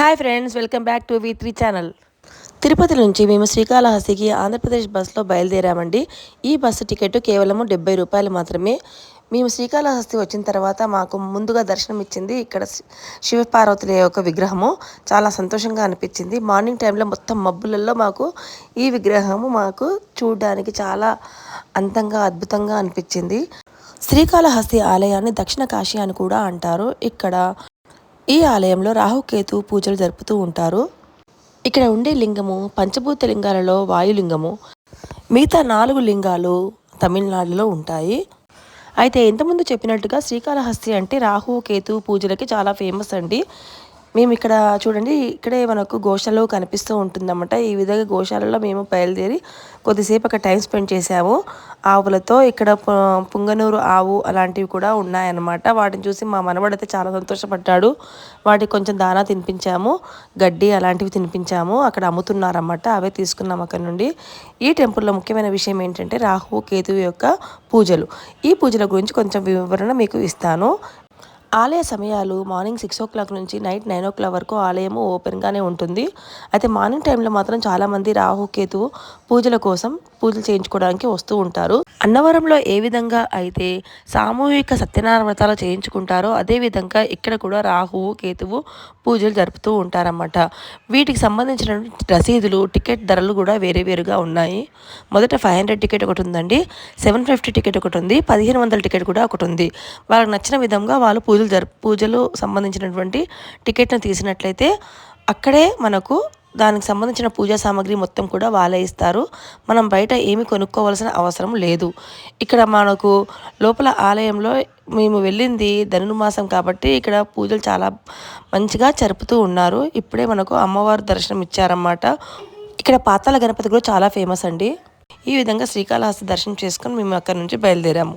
Hi friends welcome back to V three channel Tirupati నుంచి మేము శ్రీకాళహస్తికి ఆంధ్రప్రదేశ్ బస్సులో బయలుదేరామండి. ఈ బస్సు టికెట్ కేవలము డెబ్బై రూపాయలు మాత్రమే. మేము శ్రీకాళహస్తి వచ్చిన తర్వాత మాకు ముందుగా దర్శనం ఇచ్చింది ఇక్కడ శివపార్వతుల యొక్క విగ్రహము. చాలా సంతోషంగా అనిపించింది. మార్నింగ్ టైంలో మొత్తం మబ్బులలో మాకు ఈ విగ్రహము మాకు చూడడానికి చాలా అందంగా అద్భుతంగా అనిపించింది. శ్రీకాళహస్తి ఆలయాన్ని దక్షిణ కాశీ అని కూడా అంటారు. ఇక్కడ ఈ ఆలయంలో రాహుకేతు పూజలు జరుపుతూ ఉంటారు. ఇక్కడ ఉండే లింగము పంచభూత లింగాలలో వాయులింగము మిగతా నాలుగు లింగాలు తమిళనాడులో ఉంటాయి. అయితే ఇంతకుముందు చెప్పినట్టుగా శ్రీకాళహస్తి అంటే రాహు కేతు పూజలకి చాలా ఫేమస్ అండి. మేము ఇక్కడ చూడండి ఇక్కడే మనకు గోశాలు కనిపిస్తూ ఉంటుందన్నమాట. ఈ విధంగా గోశాలలో మేము బయలుదేరి కొద్దిసేపు అక్కడ టైం స్పెండ్ చేసాము ఆవులతో ఇక్కడ పుంగనూరు ఆవు అలాంటివి కూడా ఉన్నాయన్నమాట. వాటిని చూసి మా మనవడైతే చాలా సంతోషపడ్డాడు. వాటికి కొంచెం దానా తినిపించాము. గడ్డి అలాంటివి తినిపించాము. అక్కడ అమ్ముతున్నారన్నమాట. అవే తీసుకున్నాం అక్కడ నుండి. ఈ టెంపుల్లో ముఖ్యమైన విషయం ఏంటంటే రాహు కేతువు యొక్క పూజలు. ఈ పూజల గురించి కొంచెం వివరణ మీకు ఇస్తాను. ఆలయ సమయాలు మార్నింగ్ సిక్స్ ఓ క్లాక్ నుంచి నైట్ నైన్ ఓ క్లాక్ వరకు ఆలయము ఓపెన్గానే ఉంటుంది. అయితే మార్నింగ్ టైంలో మాత్రం చాలామంది రాహు కేతువు పూజల కోసం పూజలు చేయించుకోవడానికి వస్తూ ఉంటారు. అన్నవరంలో ఏ విధంగా అయితే సామూహిక సత్యనారాయణ వ్రతాలు చేయించుకుంటారో అదేవిధంగా ఇక్కడ కూడా రాహువు కేతువు పూజలు జరుపుతూ ఉంటారన్నమాట. వీటికి సంబంధించిన రసీదులు టికెట్ ధరలు కూడా వేరే వేరుగా ఉన్నాయి. మొదట ఫైవ్ హండ్రెడ్ టికెట్ ఒకటి ఉందండి సెవెన్ ఫిఫ్టీ టికెట్ ఒకటి ఉంది పదిహేను వందల టికెట్ కూడా ఒకటి ఉంది. వాళ్ళకి నచ్చిన విధంగా వాళ్ళు పూజలు జరుపు పూజలు సంబంధించినటువంటి టికెట్ను తీసినట్లయితే అక్కడే మనకు దానికి సంబంధించిన పూజా సామాగ్రి మొత్తం కూడా వాళ్ళే ఇస్తారు. మనం బయట ఏమి కొనుక్కోవాల్సిన అవసరం లేదు. ఇక్కడ మనకు లోపల ఆలయంలో మేము వెళ్ళింది ధనుర్మాసం కాబట్టి ఇక్కడ పూజలు చాలా మంచిగా జరుపుతూ ఉన్నారు. ఇప్పుడే మనకు అమ్మవారు దర్శనం ఇచ్చారన్నమాట. ఇక్కడ పాతాల గణపతి కూడా చాలా ఫేమస్ అండి. ఈ విధంగా శ్రీకాళహస్తి దర్శనం చేసుకొని మేము అక్కడ నుంచి బయలుదేరాము.